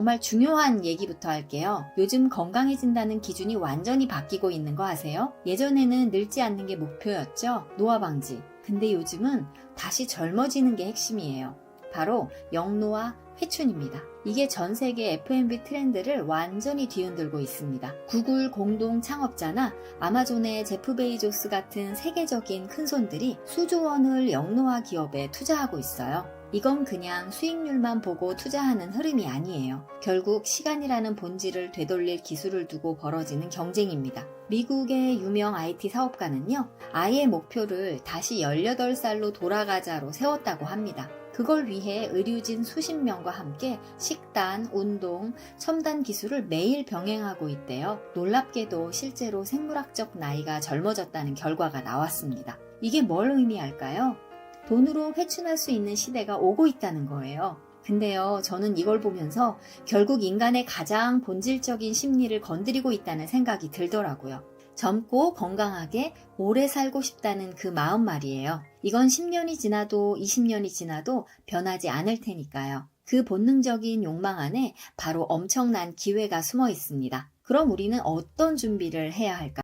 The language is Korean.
정말 중요한 얘기부터 할게요. 요즘 건강해진다는 기준이 완전히 바뀌고 있는 거 아세요? 예전에는 늙지 않는 게 목표였죠? 노화 방지. 근데 요즘은 다시 젊어지는 게 핵심이에요. 바로 영노화 회춘입니다. 이게 전 세계 F&B 트렌드를 완전히 뒤흔들고 있습니다. 구글 공동 창업자나 아마존의 제프 베이조스 같은 세계적인 큰손들이 수조 원을 영노화 기업에 투자하고 있어요. 이건 그냥 수익률만 보고 투자하는 흐름이 아니에요. 결국 시간이라는 본질을 되돌릴 기술을 두고 벌어지는 경쟁입니다. 미국의 유명 IT 사업가는요, 아이의 목표를 다시 18살로 돌아가자로 세웠다고 합니다. 그걸 위해 의료진 수십 명과 함께 식단, 운동, 첨단 기술을 매일 병행하고 있대요. 놀랍게도 실제로 생물학적 나이가 젊어졌다는 결과가 나왔습니다. 이게 뭘 의미할까요? 돈으로 회춘할 수 있는 시대가 오고 있다는 거예요. 근데요, 저는 이걸 보면서 결국 인간의 가장 본질적인 심리를 건드리고 있다는 생각이 들더라고요. 젊고 건강하게 오래 살고 싶다는 그 마음 말이에요. 이건 10년이 지나도 20년이 지나도 변하지 않을 테니까요. 그 본능적인 욕망 안에 바로 엄청난 기회가 숨어 있습니다. 그럼 우리는 어떤 준비를 해야 할까요?